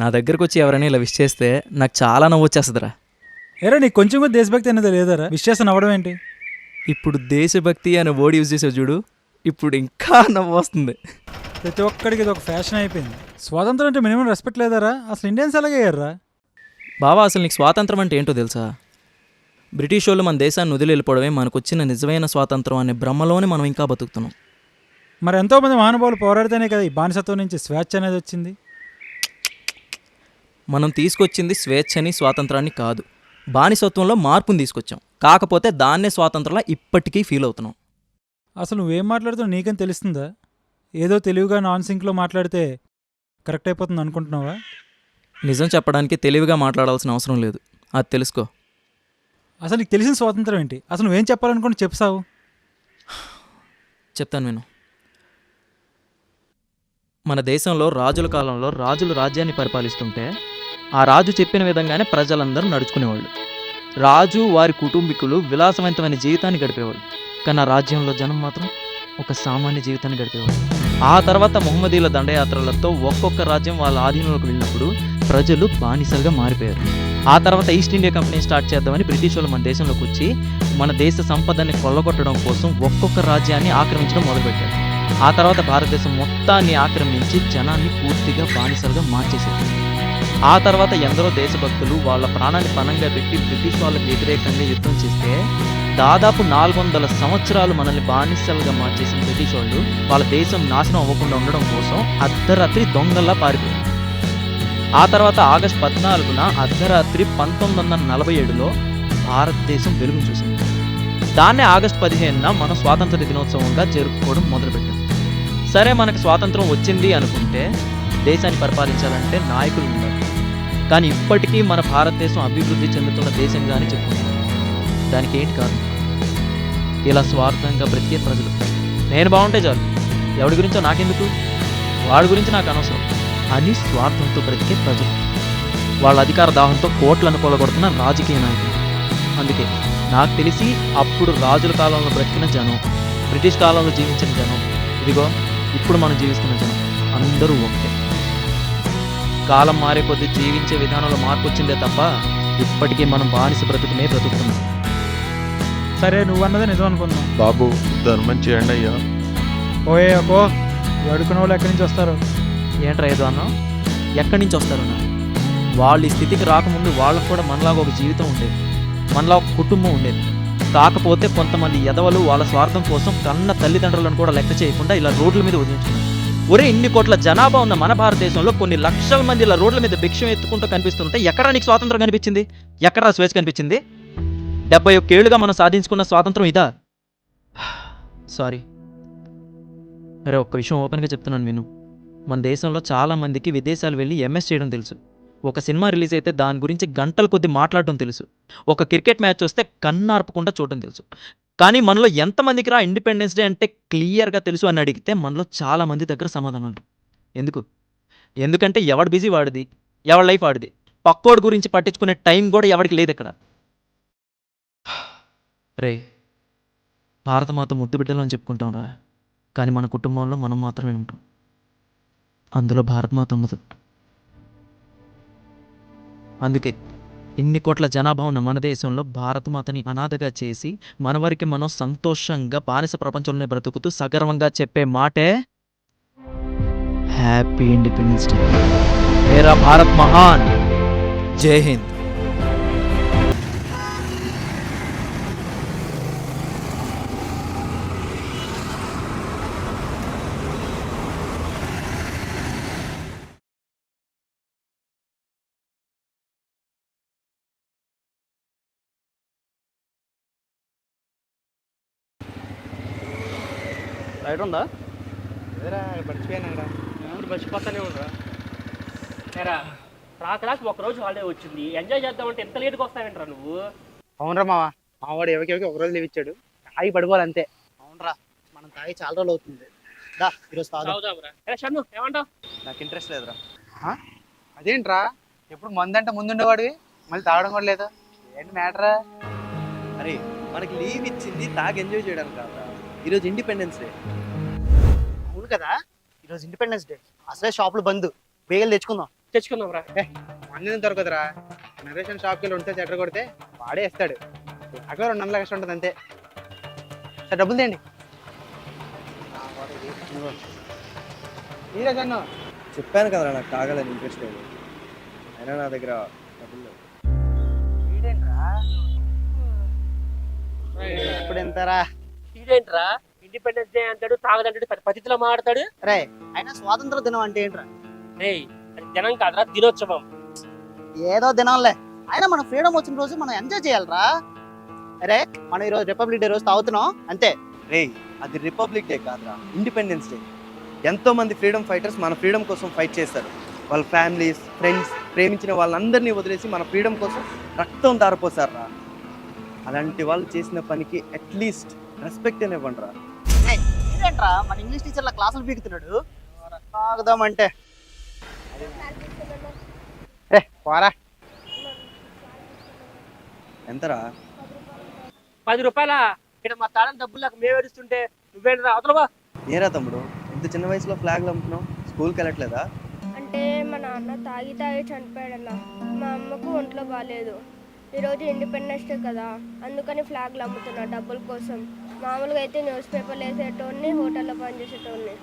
నా దగ్గరకు వచ్చి ఎవరైనా ఇలా విష్ చేస్తే నాకు చాలా నవ్వు వచ్చేస్తుందిరా. ఏరా నీకు కొంచెం కూడా దేశభక్తి అనేది లేదరా? విశ్వాసం నవ్వడం ఏంటి? ఇప్పుడు దేశభక్తి అనే వర్డ్ యూజ్ చేసావు చూడు ఇప్పుడు ఇంకా నవ్వు వస్తుంది. ప్రతి ఒక్కడికి ఇది ఒక ఫ్యాషన్ అయిపోయింది. స్వాతంత్రం అంటే మినిమం రెస్పెక్ట్ లేదారా? అసలు ఇండియన్స్ ఎలాగే అయ్యారా బావా అసలు నీకు స్వాతంత్రం అంటే ఏంటో తెలుసా? బ్రిటిష్ వాళ్ళు మన దేశాన్ని వదిలి వెళ్ళిపోవడమే మనకు వచ్చిన నిజమైన స్వాతంత్రం అనే భ్రమలోనే మనం ఇంకా బతుకుతున్నాం. మరి ఎంతోమంది మహానుభావులు పోరాడితేనే కదా ఈ బానిసత్వం నుంచి స్వేచ్ఛ అనేది వచ్చింది? మనం తీసుకొచ్చింది స్వేచ్ఛని స్వాతంత్రాన్ని కాదు. బానిసత్వంలో మార్పుని తీసుకొచ్చాం. కాకపోతే దాన్నే స్వాతంత్రంలా ఇప్పటికీ ఫీల్ అవుతున్నాం. అసలు నువ్వేం మాట్లాడుతున్నావు? నీకేం తెలుస్తుందా? ఏదో తెలివిగా నాన్ సింక్లో మాట్లాడితే కరెక్ట్ అయిపోతుంది అనుకుంటున్నావా? నిజం చెప్పడానికి తెలివిగా మాట్లాడాల్సిన అవసరం లేదు. అది తెలుసుకో. అసలు నీకు తెలిసిన స్వాతంత్రం ఏంటి? అసలు నువ్వేం చెప్పాలనుకుంటే చెప్సావు చెప్తాను నేను మన దేశంలో రాజుల కాలంలో రాజులు రాజ్యాన్ని పరిపాలిస్తుంటే ఆ రాజు చెప్పిన విధంగానే ప్రజలందరూ నడుచుకునేవాళ్ళు. రాజు వారి కుటుంబీకులు విలాసవంతమైన జీవితాన్ని గడిపేవాళ్ళు. కానీ ఆ రాజ్యంలో జనం మాత్రం ఒక సామాన్య జీవితాన్ని గడిపేవాళ్ళు. ఆ తర్వాత మొహమ్మదీల దండయాత్రలతో ఒక్కొక్క రాజ్యం వాళ్ళ ఆధీనంలోకి వెళ్ళినప్పుడు ప్రజలు బానిసలుగా మారిపోయారు. ఆ తర్వాత ఈస్ట్ ఇండియా కంపెనీ స్టార్ట్ చేద్దామని బ్రిటిష్ వాళ్ళు మన దేశంలోకి వచ్చి మన దేశ సంపదని కొల్లగొట్టడం కోసం ఒక్కొక్క రాజ్యాన్ని ఆక్రమించడం మొదలుపెట్టారు. ఆ తర్వాత భారతదేశం మొత్తాన్ని ఆక్రమించి జనాన్ని పూర్తిగా బానిసలుగా మార్చేసేది. ఆ తర్వాత ఎందరో దేశభక్తులు వాళ్ళ ప్రాణాన్ని పణంగా పెట్టి బ్రిటిష్ వాళ్ళకి వ్యతిరేకంగా యుద్ధం చేస్తే దాదాపు నాలుగు వందల సంవత్సరాలు మనల్ని బానిసలుగా మార్చేసిన బ్రిటిష్ వాళ్ళు వాళ్ళ దేశం నాశనం అవ్వకుండా ఉండడం కోసం అర్ధరాత్రి దొంగల్లా పారిపోయారు. ఆ తర్వాత ఆగస్ట్ పద్నాలుగున అర్ధరాత్రి పంతొమ్మిది వందల నలభై ఏడులో భారతదేశం వెలుగు చూసింది. దాన్నే ఆగస్ట్ పదిహేనున మనం స్వాతంత్ర దినోత్సవంగా జరుపుకోవడం మొదలుపెట్టాం. సరే మనకు స్వాతంత్రం వచ్చింది అనుకుంటే దేశాన్ని పరిపాలించాలంటే నాయకులు ఉండాలి. కానీ ఇప్పటికీ మన భారతదేశం అభివృద్ధి చెందుతున్న దేశంగానే చెప్పుకుంటున్నాం దానికి ఏంటి కారణం? ఇలా స్వార్థంగా బ్రతికే ప్రజలు. నేను బాగుంటే చాలు. ఎవడి గురించో నాకెందుకు? వాడి గురించి నాకు అనవసరం. అని స్వార్థంతో బ్రతికే ప్రజలు. వాళ్ళ అధికార దాహంతో కోట్లను కొలగొడుతున్న రాజకీయ నాయకులు. అందుకే నాకు తెలిసి అప్పుడు రాజుల కాలంలో బ్రతికిన జనం బ్రిటిష్ కాలంలో జీవించిన జనం ఇదిగో ఇప్పుడు మనం జీవిస్తున్న జనం అందరూ ఒకటే కాలం మారే కొద్దీ జీవించే విధానంలో మార్పు వచ్చిందే తప్ప ఇప్పటికీ మనం బానిస బ్రతుకునే బ్రతుకుతున్నాం. సరే నువ్వు అన్నదే నిజం అనుకుందాం బాబు ధర్మం చేయండి అయ్యా. ఓయే అకో అడుకునే వాళ్ళు ఎక్కడి నుంచి వస్తారు? ఏంట్రా ఏదో అన్నా ఎక్కడి నుంచి వస్తారు అన్న? వాళ్ళు ఈ స్థితికి రాకముందు వాళ్ళకు కూడా మనలాగా ఒక జీవితం ఉండేది. మనలా ఒక కుటుంబం ఉండేది. కాకపోతే కొంతమంది ఎదవలు వాళ్ళ స్వార్థం కోసం కన్న తల్లిదండ్రులను కూడా లెక్క చేయకుండా ఇలా రోడ్ల మీద వదిలించున్నారు ఒరే ఇన్ని కోట్ల జనాభా ఉన్న మన భారతదేశంలో కొన్ని లక్షల మంది ఇలా రోడ్ల మీద భిక్షం ఎత్తుకుంటూ కనిపిస్తుంటే ఎక్కడ నీకు స్వాతంత్రం కనిపించింది? ఎక్కడ స్వేచ్ఛ కనిపించింది? డెబ్బై ఒక్కేళ్ళుగా మనం సాధించుకున్న స్వాతంత్రం ఇదా? సారీ అరే ఒక్క విషయం ఓపెన్గా చెప్తున్నాను విను. మన దేశంలో చాలా మందికి విదేశాలు వెళ్ళి ఎంఎస్ చేయడం తెలుసు. ఒక సినిమా రిలీజ్ అయితే దాని గురించి గంటల కొద్ది మాట్లాడటం తెలుసు. ఒక క్రికెట్ మ్యాచ్ వస్తే కన్నార్పకుండా చూడడం తెలుసు. కానీ మనలో ఎంతమందికి రా ఇండిపెండెన్స్ డే అంటే క్లియర్గా తెలుసు అని అడిగితే మనలో చాలా మంది దగ్గర సమాధానం ఎందుకు? ఎందుకంటే ఎవడు బిజీ వాడిది? ఎవడి లైఫ్ వాడిది? పక్కోడి గురించి పట్టించుకునే టైం కూడా ఎవరికి లేదు ఇక్కడ. రే భారతమాత ముద్దు బిడ్డలు అని చెప్పుకుంటాం రా కానీ మన కుటుంబంలో మనం మాత్రమే ఉంటాం. అందులో భారతమాత ఉండదు. అందుకే ఇన్ని కోట్ల జనాభా ఉన్న మన దేశంలో భారతమాతని అనాథగా చేసి మనవరికి మనం సంతోషంగా బానిస ప్రపంచంలోనే బ్రతుకుతూ సగర్వంగా చెప్పే మాటే హ్యాపీ ఇండిపెండెన్స్ డే మేరా భారత్ మహాన్. జై హింద్. రైట్ ఉందా? మర్చిపోయాను ఇప్పుడు మర్చిపోతానే ఉండరా. ఒక రోజు హాలిడే వచ్చింది. ఎంజాయ్ చేద్దామంటే ఎంత లేట్గా వస్తావేంట్రా నువ్వు? అవునరా మావా మావాడు ఎవరికి ఎవరికి ఒక రోజు లీవ్ ఇచ్చాడు. తాగి పడుకోవాలి అంతే అవునరా. మనం తాగి చాలా రోజులు అవుతుంది. దా ఈరోజు తాగుదాం. ఏమంటావు? నాకు ఇంట్రెస్ట్ లేదురా. అదేంట్రా? ఎప్పుడు మందంటే ముందుండేవాడివి మళ్ళీ తాగడం కూడా లేదా? ఏంటి మ్యాటరా? అరే మనకి లీవ్ ఇచ్చింది తాగి ఎంజాయ్ చేయడానికి కాదా ఈరోజు ఇండిపెండెన్స్ డే అవును కదా? ఈరోజు ఇండిపెండెన్స్ డే అసలే షాపులు బంద్. బేగలు తెచ్చుకుందాం. తెచ్చుకుందాం రా. అన్నీ దొరకదురా నరేషన్ షాప్కి వెళ్ళి ఉంటే చెట్ర కొడితే వాడే ఇస్తాడు అక్కడ రెండు వందల ఎక్స్ట్రా ఉంటుంది అంతే. సరే డబ్బులు తేండి మీరే కన్నా చెప్పాను కదరా నాకు తాగాలని ఇంట్రెస్ట్ లేదు. అయినా నా దగ్గర డబ్బులు లేవు. ఇప్పుడు ఎంతరా? ఇదేంట్రా ఇండిపెండెన్స్ డే అంటాడు తాగదంటాడు పెద్ద పద్ధతిలో మాట్లాడతాడు రే అయినా స్వాతంత్ర దినం అంటే ఏంట్రా? రే అది దినం కాదురా దినోత్సవం. ఏదో దినంలే. అయినా మన ఫ్రీడమ్ వచ్చిన రోజు మనం ఎంజాయ్ చేయాలిరా. అరే మనం ఈరోజు రిపబ్లిక్ డే రోజు తాగుతున్నాం అంతే. రేయ్ అది రిపబ్లిక్ డే కాదురా ఇండిపెండెన్స్ డే ఎంతో మంది ఫ్రీడమ్ ఫైటర్స్ మన ఫ్రీడమ్ కోసం ఫైట్ చేస్తారు వాళ్ళ ఫ్యామిలీస్ ఫ్రెండ్స్ ప్రేమించిన వాళ్ళందరినీ వదిలేసి మన ఫ్రీడమ్ కోసం రక్తం దారిపోసారు అలాంటి వాళ్ళు చేసిన పనికి అట్లీస్ట్ రెస్పెక్ట్ అని ఇవ్వండి రా ఏంట్రా మన ఇంగ్లీష్ టీచర్ల క్లాసులు పీకుతున్నాడు. తాగుదామంటే రే పోరా. ఎంతరా? పది రూపాయల? ఇక్కడ మా తాళం డబ్బులు నాకు మేము ఏడుస్తుంటే నువ్వేంట్రా? అవతలవా ఏరా తమ్ముడు? ఇంత చిన్న వయసులో ఫ్లాగ్లు అమ్ముతున్నావు? స్కూల్కి వెళ్ళట్లేదా? అంటే మా నాన్న తాగి తాగి చనిపోయాడన్న. మా అమ్మకు ఒంట్లో బాగాలేదు ఈరోజు ఇండిపెండెన్స్ డే కదా. అందుకని ఫ్లాగ్లు అమ్ముతున్నా డబ్బుల కోసం. మామూలుగా అయితే న్యూస్ పేపర్లు వేసేటోడిని హోటల్లో పనిచేసేటోడిని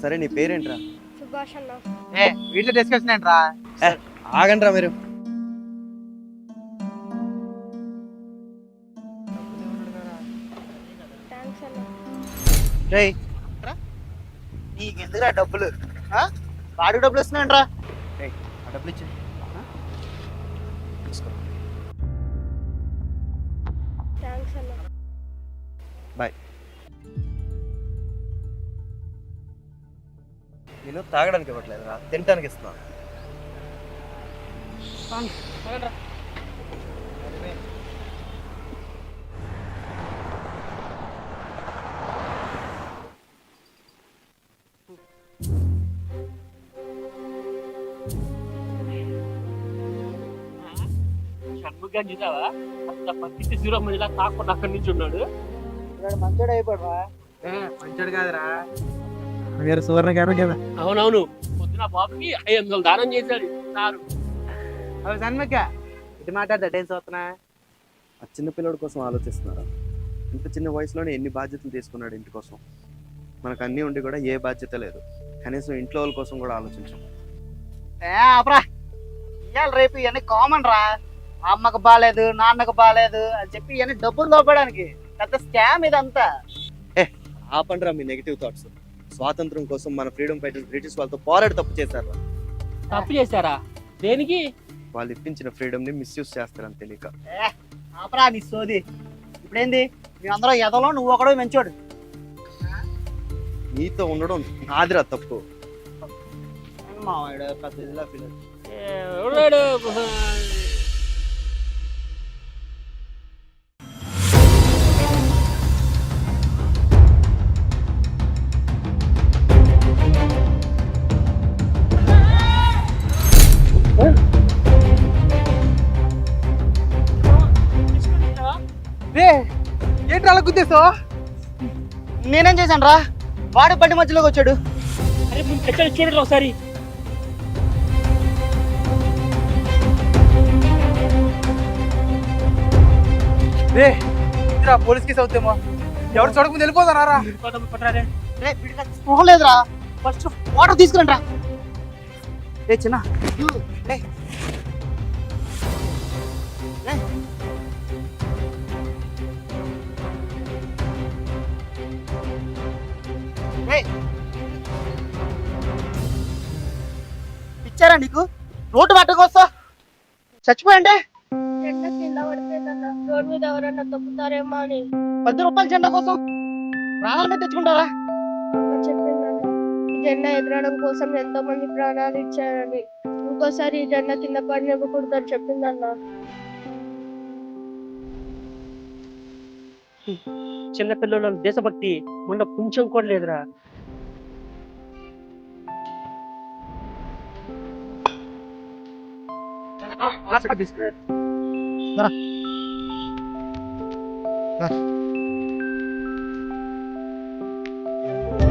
సరే నీ పేరేంట్రా? సుభాష్ అన్న. ఏ వీటిలో డిస్కషన్ ఏంట్రా ఆగండి రా మీరు. థ్యాంక్స్ అన్న. రే. నీకెందుకురా డబ్బులు? ఆ? వాడికి డబ్బులు ఇస్తున్నాయంట్రా. ఆ డబ్బులు ఇచ్చే తీసుకో. థ్యాంక్స్ అన్న. నేను తాగడానికి ఇవ్వట్లేదురా తినడానికి ఇస్తున్నాను షణ్ముఖం చూసావా అంత జీరో మందిలా కాకుండా అక్కడి నుంచి ఉన్నాడు. మంచోడు అయిపోడురా మంచోడు కాదురా. మీరు సువర్ణ గారు కదా? అవునవును. పొద్దున బాబుకి ఐదు వందలు దానం చేశాడు. సారు. అవి సన్మక్క ఇది మాట్లాడతా టెన్స్ వస్తున్నా ఆ చిన్న పిల్లడి కోసం ఆలోచిస్తున్నారా? ఇంత చిన్న వయసులోనే ఎన్ని బాధ్యతలు తీసుకున్నాడు ఇంటి కోసం? మనకు అన్నీ ఉండి కూడా ఏ బాధ్యత లేదు. కనీసం ఇంట్లో వాళ్ళ కోసం కూడా ఆలోచించాం. ఏ ఆపరా ఇవాళ రేపు ఇవన్నీ కామన్ రా. అమ్మకు బాగాలేదు నాన్నకు బాగాలేదు అని చెప్పి ఇవన్నీ డబ్బులు దోపడానికి పెద్ద స్కామ్ ఇదంతా. ఆపండిరా మీ నెగిటివ్ థాట్స్ స్వాతంత్రం కోసం మన ఫ్రీడమ్ ఫైటర్స్ బ్రిటిష్ వాళ్ళతో పోరాడి తప్పు చేశారు. తప్పు చేశారా? దేనికి? వాళ్ళు ఇప్పించిన ఫ్రీడమ్ని మిస్యూజ్ చేస్తారని తెలియక. ఆపరా నీ సోది. ఇప్పుడేంది? మేమందరం ఎదలో నువ్వు ఒకడో మంచోడు. నీతో ఉండడం నాదిరా తప్పు. మావాడు పెద్ద ఇదిలా feel గుద్దేస్తావు నేనేం చేశాను రా వాడు బండి మధ్యలోకి వచ్చాడు. అరే ఎక్కడ చూడండి ఒకసారి? రే ఇదిరా పోలీస్ కేసు అవుతామో. ఎవరు చూడకుండా వెళ్ళిపోతారా రా? పదం పట్టరారే. రే వీడికి అసలు స్పృహ లేదురా. ఫస్ట్ వాటర్ తీసుకురండి రా. ఏ చిన్న. ఇచ్చారా నీకు? రోడ్డు పట్టుకొస్తా చచ్చిపోయండి రోడ్ మీద ఎవరన్నా తప్పుతారేమో అని పది రూపాయల జెండా కోసం ప్రాణాలు మీద తెచ్చుకుంటారా జెండా ఎగరడం కోసం ఎంతో మంది ప్రాణాలు ఇచ్చారని. ఇంకోసారి ఈ జెండా కింద పడినివ్వకూడదని చెప్పిందన్నా చిన్న చిన్నపిల్లల దేశభక్తి మొన్న కొంచెం కూడా లేదురా రా.